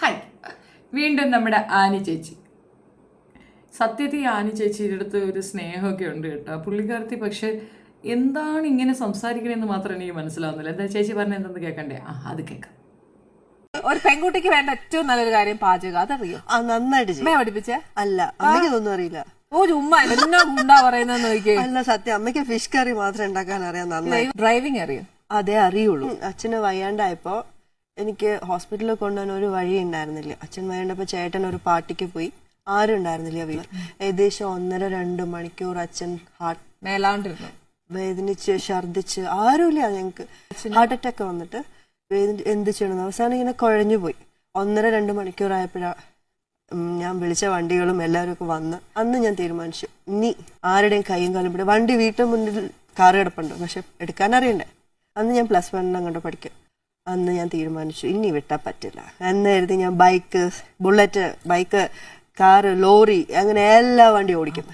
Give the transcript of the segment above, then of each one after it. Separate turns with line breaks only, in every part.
Hi വീണ്ടും നമ്മുടെ Annie ചേച്ചി. സത്യത്തിൽ ആനി ചേച്ചിയുടെ അടുത്ത് ഒരു സ്നേഹമൊക്കെ ഉണ്ട് കേട്ടോ. പുള്ളിക്കാരത്തി പക്ഷെ എന്താണ് ഇങ്ങനെ സംസാരിക്കണമെന്ന് മാത്രം എനിക്ക് മനസ്സിലാവുന്നില്ല. എന്താ ചേച്ചി പറഞ്ഞ എന്തെന്ന് കേൾക്കണ്ടേ ആ അത് കേൾക്കാം
ഒരു പെൺകുട്ടിക്ക് വേണ്ട ഏറ്റവും നല്ലൊരു കാര്യം പാചകം. അതറിയോ?
ആ നന്നായിട്ട് ചെയ്യും.
അമ്മയെ പഠിപ്പിച്ചേ?
അല്ല അമ്മയ്ക്ക് ഇതൊന്നും അറിയില്ല.
ഒരു ഉമ്മ എന്നാ ഉണ്ടാ പറയുന്നത് നോക്കിയേ
അല്ല സത്യം. അമ്മയ്ക്ക് ഫിഷ് കറി മാത്രം ഉണ്ടാക്കാൻ അറിയാം നന്നായി.
ഡ്രൈവിംഗ് അറിയോ?
അതെ അറിയുള്ളൂ. അച്ഛന് വയ്യാണ്ടായപ്പോ എനിക്ക് ഹോസ്പിറ്റലിൽ കൊണ്ടുപോകാൻ ഒരു വഴി ഉണ്ടായിരുന്നില്ല. അച്ഛൻ വയ്യാണ്ടപ്പോ ചേട്ടൻ ഒരു പാർട്ടിക്ക് പോയി. ആരും ഉണ്ടായിരുന്നില്ല വീട്ടിൽ. ഏകദേശം ഒന്നര രണ്ട് മണിക്കൂർ അച്ഛൻ ഹാർട്ട്
മേലാണ്ടിരുന്നു.
വേദനിച്ച് ഛർദിച്ച് ആരുമില്ല ഞങ്ങൾക്ക്. ഹാർട്ട് അറ്റാക്ക് വന്നിട്ട് വേദന എന്ത് ചെയ്യണം അവസാനം ഇങ്ങനെ കുഴഞ്ഞു പോയി. ഒന്നര രണ്ട് മണിക്കൂർ ആയപ്പോഴാ ഞാൻ വിളിച്ച വണ്ടികളും എല്ലാവരും ഒക്കെ വന്ന് അന്ന് ഞാൻ തീരുമാനിച്ചു. ഇനി ആരുടെയും കൈയും കാലും പിടി വണ്ടി വീട്ടിൽ മുന്നിൽ കാറ് കിടപ്പുണ്ട്. പക്ഷെ എടുക്കാൻ അറിയണ്ടേ? അന്ന് ഞാൻ പ്ലസ് വണ്ണിനും അങ്ങോട്ട് പഠിക്കും അന്ന് ഞാൻ തീരുമാനിച്ചു ഇനി വിട്ടാൽ പറ്റില്ല. എന്ന് കരുതി ഞാൻ bike bullet bike car lorry അങ്ങനെ എല്ലാ വണ്ടി ഓടിക്കും.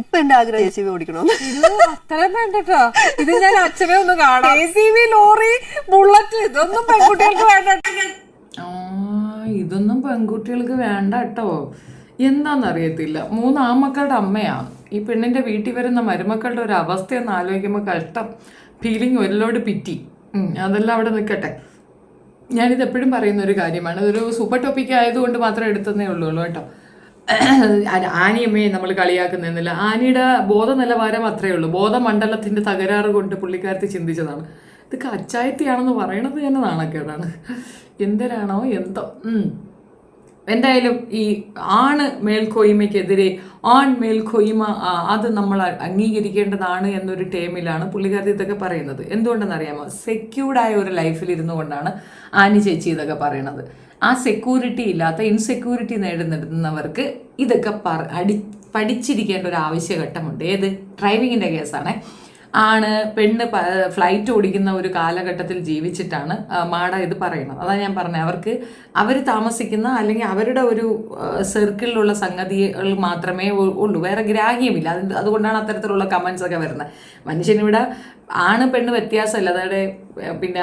ഇപ്പൊ എന്റെ ആഗ്രഹം ജെ സി ബി ഓടിക്കണമെന്ന്
ഇത് അത്രയും വേണ്ടട്ടോ ഇത് ഞാൻ അച്ഛനെ ഒന്ന് കാണാം. A C V lorry bullet ഇതൊന്നും പെൺകുട്ടികൾക്ക് വേണ്ട
ആ ഇതൊന്നും പെൺകുട്ടികൾക്ക് വേണ്ട കേട്ടോ. എന്താണെന്നറിയത്തില്ല മൂന്ന് ആമക്കളുടെ അമ്മയാണ് ഈ പെണ്ണിന്റെ വീട്ടിൽ വരുന്ന മരുമക്കളുടെ ഒരു അവസ്ഥയെന്ന് ആലോചിക്കുമ്പോൾ കഷ്ടം. ഫീലിംഗ് ഒരുലോട് പിറ്റി. അതെല്ലാം അവിടെ നിൽക്കട്ടെ. ഞാനിത് എപ്പോഴും പറയുന്ന ഒരു കാര്യമാണ്. അതൊരു സൂപ്പർ ടോപ്പിക് ആയതുകൊണ്ട് മാത്രം എടുത്തതേ ഉള്ളൂ കേട്ടോ. ആനിയമ്മയെ നമ്മൾ കളിയാക്കുന്നതെന്നില്ല ആനിയുടെ ബോധ നിലവാരം അത്രയേ ഉള്ളൂ. ബോധമണ്ഡലത്തിന്റെ തകരാറ് കൊണ്ട് പുള്ളിക്കാരത്തി ചിന്തിച്ചതാണ്. ഇതൊക്കെ അച്ചായത്തിയാണെന്ന് പറയണത് തന്നെ നാണക്കേടാണ്. എന്തരാണോ എന്തോ. എന്തായാലും ഈ ആണ് മേൽക്കോയ്മയ്ക്കെതിരെ ആൺ മേൽക്കോയ്മ അത് നമ്മൾ അംഗീകരിക്കേണ്ടതാണ് എന്നൊരു ടേമിലാണ് പുള്ളിക്കാരത്തി ഇതൊക്കെ പറയുന്നത്. എന്തുകൊണ്ടെന്നറിയാമോ? സെക്യൂർഡായ ഒരു ലൈഫിൽ ഇരുന്നു കൊണ്ടാണ് ആനി ചേച്ചി ഇതൊക്കെ പറയണത്. ആ സെക്യൂരിറ്റി ഇല്ലാത്ത ഇൻസെക്യൂരിറ്റി നേടുന്നവർക്ക് ഇതൊക്കെ പറ അടി പഠിച്ചിരിക്കേണ്ട ഒരു ആവശ്യഘട്ടമുണ്ട്. ഏത്? ഡ്രൈവിങ്ങിന്റെ കേസാണേ. ആണ് പെണ്ണ് ഫ്ലൈറ്റ് ഓടിക്കുന്ന ഒരു കാലഘട്ടത്തിൽ ജീവിച്ചിട്ടാണ് മാഡ ഇത് പറയുന്നത്. അതാണ് ഞാൻ പറഞ്ഞത് അവർക്ക് അവർ താമസിക്കുന്ന അല്ലെങ്കിൽ അവരുടെ ഒരു സർക്കിളിലുള്ള സംഗതികൾ മാത്രമേ ഉള്ളൂ. വേറെ ഗ്രാഹ്യമില്ല. അത് അതുകൊണ്ടാണ് അത്തരത്തിലുള്ള കമൻസ് ഒക്കെ വരുന്നത് മനുഷ്യനിവിടെ ആണ് പെണ്ണ് വ്യത്യാസമല്ല. അതായത് പിന്നെ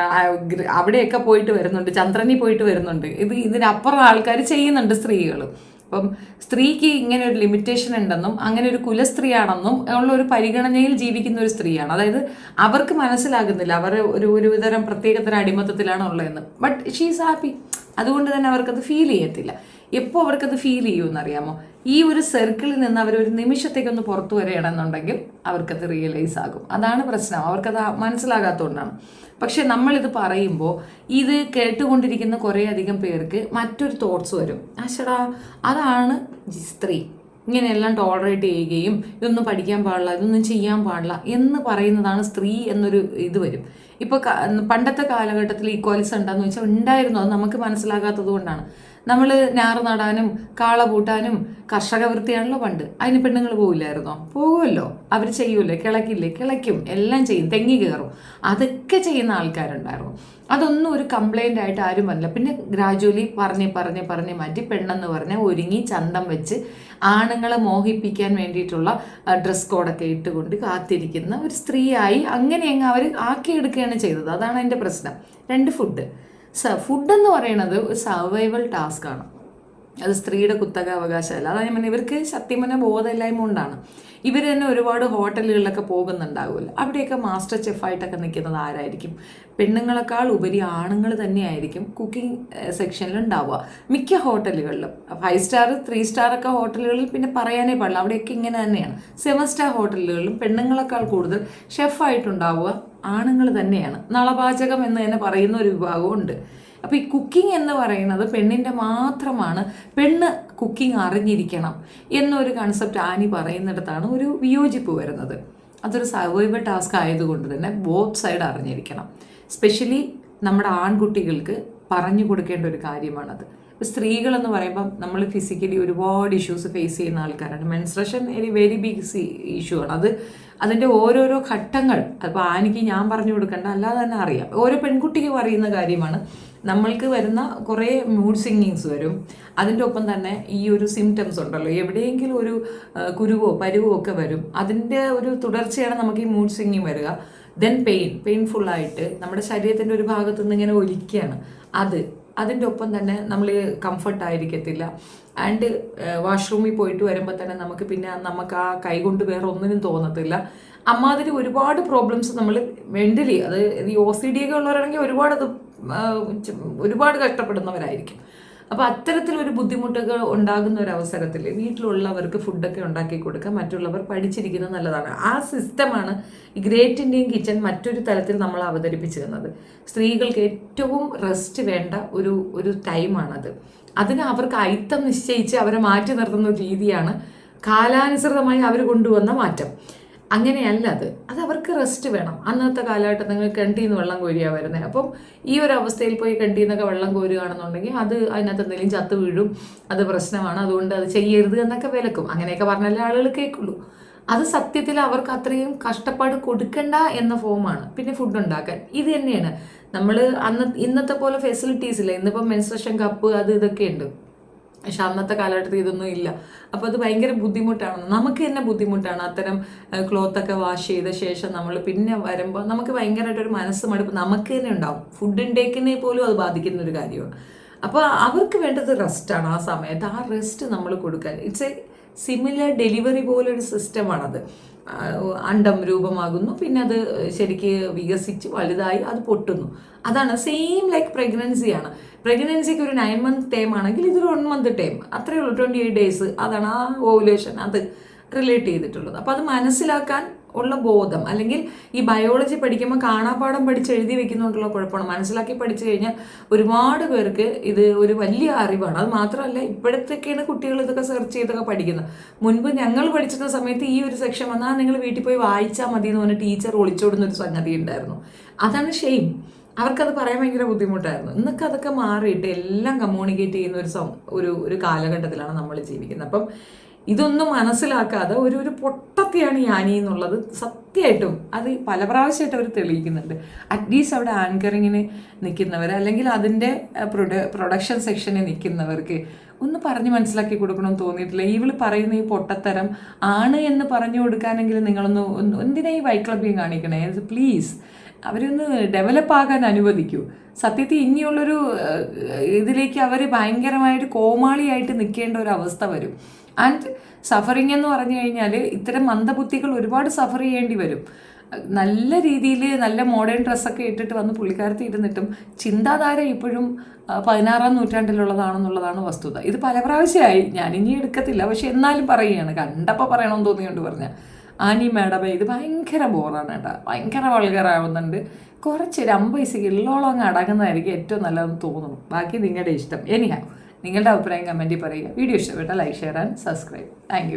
അവിടെയൊക്കെ പോയിട്ട് വരുന്നുണ്ട് ചന്ദ്രനിൽ പോയിട്ട് വരുന്നുണ്ട്. ഇത് ഇതിനപ്പുറം ആൾക്കാർ ചെയ്യുന്നുണ്ട് സ്ത്രീകൾ അപ്പം സ്ത്രീക്ക് ഇങ്ങനെ ഒരു ലിമിറ്റേഷൻ ഉണ്ടെന്നും അങ്ങനെ ഒരു കുലസ്ത്രീയാണെന്നും ഉള്ള ഒരു പരിഗണനയിൽ ജീവിക്കുന്ന ഒരു സ്ത്രീയാണ്. അതായത് അവർക്ക് മനസ്സിലാകുന്നില്ല അവർ ഒരു ഒരുതരം പ്രത്യേകതരം അടിമത്തത്തിലാണ് ഉള്ളതെന്ന്. ബട്ട് ഷീ ഈസ് ഹാപ്പി അതുകൊണ്ട് തന്നെ അവർക്കത് ഫീൽ ചെയ്യത്തില്ല. എപ്പോൾ അവർക്കത് ഫീൽ ചെയ്യുമെന്നറിയാമോ? ഈ ഒരു സർക്കിളിൽ നിന്ന് അവർ ഒരു നിമിഷത്തേക്കൊന്ന് പുറത്തു വരികയാണെന്നുണ്ടെങ്കിൽ അവർക്കത് റിയലൈസ് ആകും. അതാണ് പ്രശ്നം. അവർക്കത് മനസ്സിലാകാത്തതുകൊണ്ടാണ് പക്ഷെ നമ്മളിത് പറയുമ്പോൾ ഇത് കേട്ടുകൊണ്ടിരിക്കുന്ന കുറേ അധികം പേർക്ക് മറ്റൊരു തോട്ട്സ് വരും. ആശടാ അതാണ് സ്ത്രീ. ഇങ്ങനെയെല്ലാം ടോളറേറ്റ് ചെയ്യുകയും ഇതൊന്നും പഠിക്കാൻ പാടില്ല ഇതൊന്നും ചെയ്യാൻ പാടില്ല എന്ന് പറയുന്നതാണ് സ്ത്രീ എന്നൊരു ഇത് വരും. ഇപ്പോൾ പണ്ടത്തെ കാലഘട്ടത്തിൽ ഈക്വാലിസ് ഉണ്ടെന്ന് വെച്ചാൽ ഉണ്ടായിരുന്നു അത് നമുക്ക് മനസ്സിലാകാത്തത് കൊണ്ടാണ്. നമ്മൾ ഞാറ് നടാനും കാള പൂട്ടാനും കർഷക വൃത്തിയാണല്ലോ പണ്ട്. അതിന് പെണ്ണുങ്ങൾ പോകില്ലായിരുന്നോ പോകുമല്ലോ അവർ ചെയ്യൂലേ കിളക്കില്ലേ കിളയ്ക്കും. എല്ലാം ചെയ്യും. തെങ്ങി കയറും. അതൊക്കെ ചെയ്യുന്ന ആൾക്കാരുണ്ടായിരുന്നു. അതൊന്നും ഒരു കംപ്ലൈന്റ് ആയിട്ട് ആരും വന്നില്ല. പിന്നെ ഗ്രാജുവലി പറഞ്ഞ് പറഞ്ഞ് പറഞ്ഞ് മാറ്റി പെണ്ണെന്ന് പറഞ്ഞ് ഒരുങ്ങി ചന്തം വെച്ച് ആണുങ്ങളെ മോഹിപ്പിക്കാൻ വേണ്ടിയിട്ടുള്ള ഡ്രസ് കോഡൊക്കെ ഇട്ടുകൊണ്ട് കാത്തിരിക്കുന്ന ഒരു സ്ത്രീയായി അങ്ങനെ അങ്ങ് അവർ ആക്കിയെടുക്കുകയാണ് ചെയ്തത്. അതാണ് എന്റെ പ്രശ്നം. രണ്ട് ഫുഡ് ഫുഡ് എന്ന് പറയുന്നത് ഒരു സർവൈവൽ ടാസ്ക് ആണ്. അത് സ്ത്രീയുടെ കുത്തക അവകാശമല്ല. അതായത് ഞാൻ ഇവർക്ക് സത്യം പറഞ്ഞാൽ ബോധമില്ലായ്മ കൊണ്ടാണ്. ഇവർ തന്നെ ഒരുപാട് ഹോട്ടലുകളിലൊക്കെ പോകുന്നുണ്ടാവുമല്ലോ. അവിടെയൊക്കെ മാസ്റ്റർ ചെഫായിട്ടൊക്കെ നിൽക്കുന്നത് ആരായിരിക്കും? പെണ്ണുങ്ങളെക്കാൾ ഉപരി ആണുങ്ങൾ തന്നെയായിരിക്കും കുക്കിംഗ് സെക്ഷനിൽ ഉണ്ടാവുക മിക്ക ഹോട്ടലുകളിലും. ഫൈവ് സ്റ്റാർ ത്രീ സ്റ്റാർ ഒക്കെ ഹോട്ടലുകളിൽ പിന്നെ പറയാനേ പാടില്ല. അവിടെയൊക്കെ ഇങ്ങനെ തന്നെയാണ്. സെവൻ സ്റ്റാർ ഹോട്ടലുകളിലും പെണ്ണുങ്ങളെക്കാൾ കൂടുതൽ ഷെഫായിട്ടുണ്ടാവുക ആണുങ്ങൾ തന്നെയാണ്. നളപാചകം എന്ന് തന്നെ പറയുന്ന ഒരു വിഭാഗവും ഉണ്ട് അപ്പോൾ ഈ കുക്കിംഗ് എന്ന് പറയുന്നത് പെണ്ണിന്റെ മാത്രമാണ്. പെണ്ണ് കുക്കിംഗ് അറിഞ്ഞിരിക്കണം എന്നൊരു കൺസെപ്റ്റ് ആനി പറയുന്നിടത്താണ് ഒരു വിയോജിപ്പ് വരുന്നത്. അതൊരു സർവൈവൽ ടാസ്ക് ആയതുകൊണ്ട് തന്നെ ബോത്ത് സൈഡ് അറിഞ്ഞിരിക്കണം. സ്പെഷ്യലി നമ്മുടെ ആൺകുട്ടികൾക്ക് പറഞ്ഞു കൊടുക്കേണ്ട ഒരു കാര്യമാണത്. ഇപ്പോൾ സ്ത്രീകളെന്ന് പറയുമ്പം നമ്മൾ ഫിസിക്കലി ഒരുപാട് ഇഷ്യൂസ് ഫേസ് ചെയ്യുന്ന ആൾക്കാരാണ്. മെൻസ്ട്രേഷൻ ഒരു വെരി ബിഗ് ഇഷ്യൂ ആണ്. അത് അതിന്റെ ഓരോരോ ഘട്ടങ്ങൾ. അപ്പോൾ ആനിക്ക് ഞാൻ പറഞ്ഞു കൊടുക്കേണ്ട അല്ലാതെ തന്നെ അറിയാം. ഓരോ പെൺകുട്ടിക്കും അറിയുന്ന കാര്യമാണ്. നമ്മൾക്ക് വരുന്ന കുറേ മൂഡ് സിംഗിങ്സ് വരും. അതിന്റെ ഒപ്പം തന്നെ ഈ ഒരു സിംറ്റംസ് ഉണ്ടല്ലോ. എവിടെയെങ്കിലും ഒരു കുരുവോ പരുവോ ഒക്കെ വരും. അതിന്റെ ഒരു തുടർച്ചയാണ് നമുക്ക് ഈ മൂഡ് സിംഗിങ് വരിക. ദെൻ പെയിൻ പെയിൻഫുള്ളായിട്ട് നമ്മുടെ ശരീരത്തിന്റെ ഒരു ഭാഗത്തു നിന്ന് ഇങ്ങനെ ഒലിക്കുകയാണ്. അത് അതിന്റെ ഒപ്പം തന്നെ നമ്മൾ കംഫർട്ട് ആയിരിക്കത്തില്ല. ആൻഡ് വാഷ്റൂമിൽ പോയിട്ട് വരുമ്പോൾ തന്നെ നമുക്ക് പിന്നെ നമുക്ക് ആ കൈ കൊണ്ട് വേറെ ഒന്നിനും തോന്നത്തില്ല. അമ്മാതിരി ഒരുപാട് പ്രോബ്ലംസ് നമ്മൾ മെന്റലി അത് ഈ ഒ സി ഡി ഒക്കെ ഉള്ളവരാണെങ്കിൽ ഒരുപാട് അത് ഒരുപാട് കഷ്ടപ്പെടുന്നവരായിരിക്കും. അപ്പോൾ അത്തരത്തിലൊരു ബുദ്ധിമുട്ടുകൾ ഉണ്ടാകുന്ന ഒരു അവസരത്തിൽ വീട്ടിലുള്ളവർക്ക് ഫുഡൊക്കെ ഉണ്ടാക്കി കൊടുക്കുക മറ്റുള്ളവർ പഠിച്ചിരിക്കുന്നത് നല്ലതാണ്. ആ സിസ്റ്റമാണ് ഈ ഗ്രേറ്റ് ഇന്ത്യൻ കിച്ചൺ മറ്റൊരു തലത്തിൽ നമ്മൾ അവതരിപ്പിച്ചിരുന്നത്. സ്ത്രീകൾക്ക് ഏറ്റവും റെസ്റ്റ് വേണ്ട ഒരു ഒരു ടൈമാണത്. അതിന് അവർക്ക് അയിത്തം നിശ്ചയിച്ച് അവരെ മാറ്റി നിർത്തുന്ന രീതിയാണ് കാലാനുസൃതമായി അവർ കൊണ്ടുവന്ന മാറ്റം. അങ്ങനെയല്ല അത്. അത് അവർക്ക് റെസ്റ്റ് വേണം. അന്നത്തെ കാലഘട്ടം നിങ്ങൾ കണ്ടിയിൽ നിന്ന് വെള്ളം കോരിയാണ് വരുന്നത് അപ്പം ഈ ഒരു അവസ്ഥയിൽ പോയി കണ്ടിയിൽ നിന്നൊക്കെ വെള്ളം കോരുകയാണെന്നുണ്ടെങ്കിൽ അത് അതിനകത്ത് എന്തെങ്കിലും ചത്ത് വീഴും. അത് പ്രശ്നമാണ്. അതുകൊണ്ട് അത് ചെയ്യരുത് എന്നൊക്കെ വിലക്കും. അങ്ങനെയൊക്കെ പറഞ്ഞാലേ ആളുകൾ കേൾക്കുള്ളൂ. അത് സത്യത്തിൽ അവർക്ക് അത്രയും കഷ്ടപ്പാട് കൊടുക്കണ്ട എന്ന ഫോമാണ് പിന്നെ ഫുഡ് ഉണ്ടാക്കാൻ. ഇത് തന്നെയാണ്. നമ്മൾ അന്ന് ഇന്നത്തെ പോലെ ഫെസിലിറ്റീസ് ഇല്ല. ഇന്നിപ്പം മെൻസ്ട്രേഷൻ കപ്പ് അത് ഇതൊക്കെ ഉണ്ട്. പക്ഷെ അന്നത്തെ കാലഘട്ടത്തിൽ ഇതൊന്നും ഇല്ല. അപ്പോൾ അത് ഭയങ്കര ബുദ്ധിമുട്ടാണ്. നമുക്ക് തന്നെ ബുദ്ധിമുട്ടാണ്. അത്തരം ക്ലോത്തൊക്കെ വാഷ് ചെയ്ത ശേഷം നമ്മൾ പിന്നെ വരുമ്പോൾ നമുക്ക് ഭയങ്കരമായിട്ടൊരു മനസ്സ് മടുപ്പ് നമുക്ക് തന്നെ ഉണ്ടാവും. ഫുഡ് ഇൻടേക്കിനെ പോലും അത് ബാധിക്കുന്ന ഒരു കാര്യമാണ്. അപ്പോൾ അവർക്ക് വേണ്ടത് റെസ്റ്റാണ് ആ സമയത്ത്. ആ റെസ്റ്റ് നമ്മൾ കൊടുക്കാൻ. ഇറ്റ്സ് എ സിമിലർ ഡെലിവറി പോലൊരു സിസ്റ്റമാണത് അണ്ടം രൂപമാകുന്നു. പിന്നെ അത് ശരിക്ക് വികസിച്ച് വലുതായി അത് പൊട്ടുന്നു. അതാണ് സെയിം ലൈക്ക് പ്രഗ്നൻസിയാണ് പ്രഗ്നൻസിക്ക് ഒരു നയൻ മന്ത് ടൈം ആണെങ്കിൽ ഇതൊരു വൺ മന്ത് ടൈം അത്രയേ ഉള്ളൂ ട്വന്റി എയ്റ്റ് ഡേയ്സ് അതാണ് ആ ഓവുലേഷൻ അത് റിലേറ്റ് ചെയ്തിട്ടുള്ളത്. അപ്പോൾ അത് മനസ്സിലാക്കാൻ ഉള്ള ബോധം. അല്ലെങ്കിൽ ഈ ബയോളജി പഠിക്കുമ്പോൾ കാണാപ്പാടം പഠിച്ച് എഴുതി വെക്കുന്നതുകൊണ്ടുള്ള കുഴപ്പമാണ്. മനസ്സിലാക്കി പഠിച്ചു കഴിഞ്ഞാൽ ഒരുപാട് പേർക്ക് ഇത് ഒരു വലിയ അറിവാണ്. അത് മാത്രമല്ല ഇപ്പോഴത്തേക്കാണ് കുട്ടികൾ ഇതൊക്കെ സെർച്ച് ചെയ്തൊക്കെ പഠിക്കുന്നത്. മുൻപ് ഞങ്ങൾ പഠിച്ചിരുന്ന സമയത്ത് ഈ ഒരു സെക്ഷൻ വന്നാൽ നിങ്ങൾ വീട്ടിൽ പോയി വായിച്ചാൽ മതി എന്ന് പറഞ്ഞ ടീച്ചർ ഒളിച്ചോടുന്ന ഒരു സംഗതി ഉണ്ടായിരുന്നു. അതാണ് ഷെയിം അവർക്കത് പറയാൻ ഭയങ്കര ബുദ്ധിമുട്ടായിരുന്നു. ഇന്നൊക്കെ അതൊക്കെ മാറിയിട്ട് എല്ലാം കമ്മ്യൂണിക്കേറ്റ് ചെയ്യുന്ന ഒരു ഒരു ഒരു കാലഘട്ടത്തിലാണ് നമ്മൾ ജീവിക്കുന്നത്. അപ്പം ഇതൊന്നും മനസ്സിലാക്കാതെ ഒരു ഒരു പൊട്ടത്തെയാണ് യാനി എന്നുള്ളത് സത്യമായിട്ടും അത് പല പ്രാവശ്യമായിട്ട് അവർ തെളിയിക്കുന്നുണ്ട്. അറ്റ്ലീസ്റ്റ് അവിടെ ആങ്കറിങ്ങിന് നിൽക്കുന്നവർ അല്ലെങ്കിൽ അതിന്റെ പ്രൊഡ പ്രൊഡക്ഷൻ സെക്ഷനിൽ നിൽക്കുന്നവർക്ക് ഒന്ന് പറഞ്ഞ് മനസ്സിലാക്കി കൊടുക്കണമെന്ന് തോന്നിയിട്ടില്ല. ഇവൾ പറയുന്ന ഈ പൊട്ടത്തരം ആണ് എന്ന് പറഞ്ഞു കൊടുക്കാനെങ്കിലും നിങ്ങളൊന്ന് എന്തിനാ ഈ വൈക്ലബ്യം കാണിക്കണേ? പ്ലീസ് അവരൊന്ന് ഡെവലപ്പ് ആകാൻ അനുവദിക്കൂ. സത്യത്തിൽ ഇനിയുള്ളൊരു ഇതിലേക്ക് അവർ ഭയങ്കരമായിട്ട് കോമാളിയായിട്ട് നിൽക്കേണ്ട ഒരു അവസ്ഥ വരും. ആൻഡ് സഫറിങ് എന്ന് പറഞ്ഞു കഴിഞ്ഞാൽ ഇത്തരം മന്ദബുദ്ധികൾ ഒരുപാട് സഫർ ചെയ്യേണ്ടി വരും. നല്ല രീതിയിൽ നല്ല മോഡേൺ ഡ്രസ്സൊക്കെ ഇട്ടിട്ട് വന്ന് പുള്ളിക്കാരത്തി ഇരുന്നിട്ടും ചിന്താധാര ഇപ്പോഴും പതിനാറാം നൂറ്റാണ്ടിലുള്ളതാണെന്നുള്ളതാണ് വസ്തുത. ഇത് പല പ്രാവശ്യമായി. ഇനി എടുക്കത്തില്ല. പക്ഷെ എന്നാലും പറയുകയാണ്. കണ്ടപ്പോൾ പറയണമെന്ന് തോന്നിയോണ്ട് പറഞ്ഞ ആനി മാഡമേ ഇത് ഭയങ്കര ബോറാണ് കേട്ടോ. ഭയങ്കര വൾഗറാവുന്നുണ്ട് കുറച്ച് ഒരു അമ്പത് പൈസയ്ക്ക് ഉള്ളോളം അങ്ങ് അടങ്ങുന്നതായിരിക്കും ഏറ്റവും നല്ലതെന്ന് തോന്നുന്നു. ബാക്കി നിങ്ങളുടെ ഇഷ്ടം. എനിഹാ നിങ്ങളുടെ അഭിപ്രായം കമന്റിൽ പറയുക. വീഡിയോ ഇഷ്ടപ്പെട്ടാൽ like share and subscribe thank